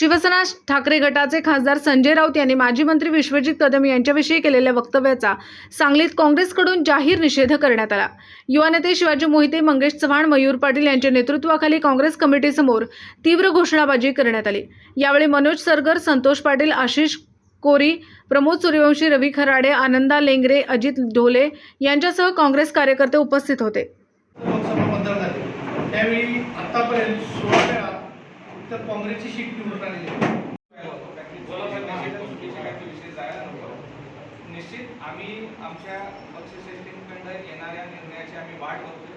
शिवसेना ठाकरे गटाचे खासदार संजय राऊत यांनी माजी मंत्री विश्वजित कदम यांच्याविषयी केलेल्या वक्तव्याचा सांगलीत काँग्रेसकडून जाहीर निषेध करण्यात आला. युवा नेते शिवाजी मोहिते मंगेश चव्हाण मयूर पाटील यांच्या नेतृत्वाखाली काँग्रेस कमिटीसमोर तीव्र घोषणाबाजी करण्यात आली. यावेळी मनोज सरगर संतोष पाटील आशिष कोरी प्रमोद सूर्यवंशी रवी खराडे आनंदा लेंगरे अजित ढोले यांच्यासह काँग्रेस कार्यकर्ते उपस्थित होते. त्यावेळी आतापर्यंत सोळा वेळा तर काँग्रेसची शीट निवडून आलेली निश्चित आम्ही आमच्या पक्षश्रेष्ठींकडे येणाऱ्या निर्णयाची आम्ही वाट बघतोय.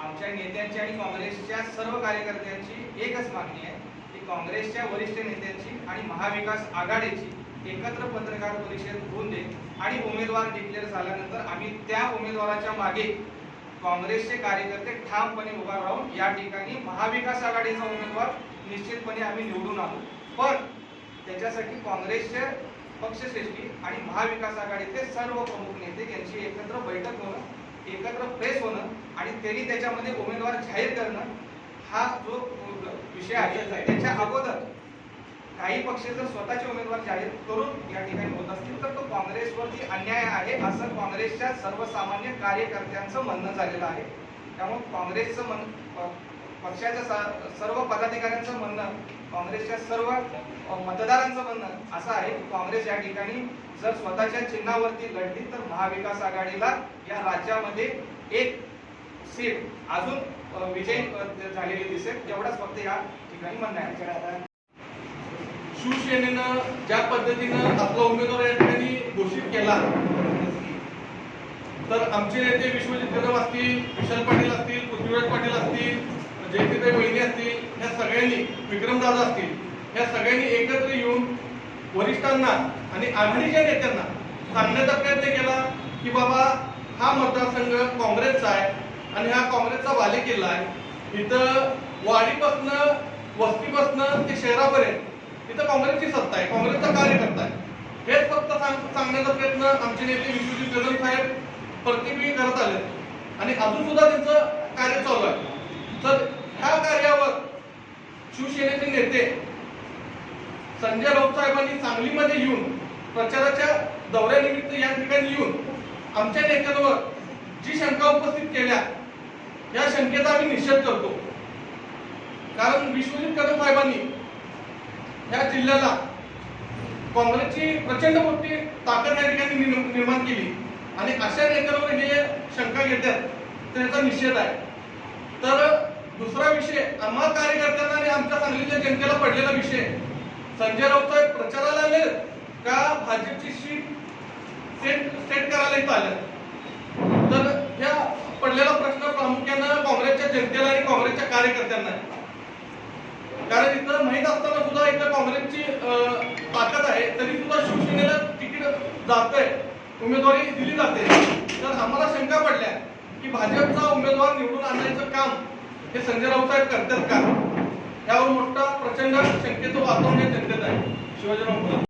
आमच्या नेत्यांची आणि काँग्रेसच्या सर्व कार्यकर्त्यांची एकच मागणी आहे की काँग्रेसच्या वरिष्ठ नेत्यांची आणि महाविकास आघाडीची एकत्र पत्रकार परिषद होऊन दे आणि उमेदवार डिक्लेअर झाल्यानंतर आम्ही त्या उमेदवाराच्या मागे काँग्रेसचे कार्यकर्ते ठामपणे उभा राहून या ठिकाणी महाविकास आघाडीचा उमेदवार निश्चितपणे आम्ही निवडून आणू पण त्याच्यासाठी काँग्रेसचे पक्षश्रेष्ठी आणि महाविकास आघाडीचे सर्व प्रमुख नेते यांची एकत्र बैठक होणं एकत्र प्रेस होणं आणि त्यांनी त्याच्यामध्ये उमेदवार जाहीर करणं हा जो विषय आहे. त्याच्या अगोदर काही पक्ष जर स्वतःचे उमेदवार जाहीर करून या ठिकाणी होत असतील तर तो काँग्रेसवरती अन्याय आहे असं काँग्रेसच्या सर्वसामान्य कार्यकर्त्यांचं म्हणणं झालेलं आहे. त्यामुळे काँग्रेसचं म्हण पक्षाच्या सर्व पदाधिकाऱ्यांचं म्हणणं काँग्रेसच्या सर्व मतदारांचं म्हणणं असं आहे की काँग्रेस या ठिकाणी जर स्वतःच्या चिन्हावरती लढली तर महाविकास आघाडीला या राज्यामध्ये एक सीट अजून विजय झालेली दिसेल. एवढाच फक्त या ठिकाणी म्हणणं आहे. शिवसेनेनं ज्या पद्धतीनं आपला उमेदवार या ठिकाणी घोषित केला तर आमचे नेते विश्वजित कदम असतील विशाल पाटील असतील पृथ्वीराज पाटील असतील जयंतीताई वहिनी असतील ह्या सगळ्यांनी विक्रमदादा असतील या सगळ्यांनी एकत्र येऊन वरिष्ठांना आणि आघाडीच्या नेत्यांना सांगण्याचा प्रयत्न केला की बाबा हा मतदारसंघ काँग्रेसचा आहे आणि हा काँग्रेसचा बालेकिल्ला आहे. इथं वाडीपासनं वस्तीपासनं ते शहरापर्यंत इथं काँग्रेसची सत्ता आहे काँग्रेसचा कार्यकर्ता आहे. हेच फक्त सांग सांगण्याचा प्रयत्न आमचे नेते विश्वजित कदम साहेब प्रत्येक वेळी करत आले आणि अजून सुद्धा त्यांचं कार्य चालू आहे. तर ह्या कार्यावर शिवसेनेचे नेते. संजय राऊत साहेबांनी सांगलीमध्ये येऊन प्रचाराच्या दौऱ्यानिमित्त या ठिकाणी येऊन आमच्या नेत्यांवर जी शंका उपस्थित केल्या या शंकेचा आम्ही निषेध करतो. कारण विश्वजित कदम साहेबांनी या जिल्ह्याला काँग्रेसची प्रचंड मोठी ताकद या ठिकाणी निर्माण केली. आणि अशा नेत्यांवर हे शंका घेतात तर याचा निषेध आहे. तर दुसरा विषय आम्हा कार्यकर्त्यांना आणि आमच्या सांगलीच्या जनतेला पडलेला विषय. संजय राऊत साहेब प्रचाराला आले का भाजपची सीट सेट सेट करायला इथं आलं? तर ह्या पडलेला प्रश्न प्रामुख्यानं काँग्रेसच्या जनतेला आणि काँग्रेसच्या कार्यकर्त्यांना कारण इथं माहीत असताना सुद्धा इथं काँग्रेसची ताकद आहे तरी सुद्धा शिवसेनेला तिकीट जातंय उमेदवारी दिली जाते. तर आम्हाला शंका पडल्या की भाजपचा उमेदवार निवडून आणण्याचं काम हे संजय राऊत करतात का? यावर मोठा प्रचंड शंकेचं वातावरण जनतेत आहे. शिवाजीराव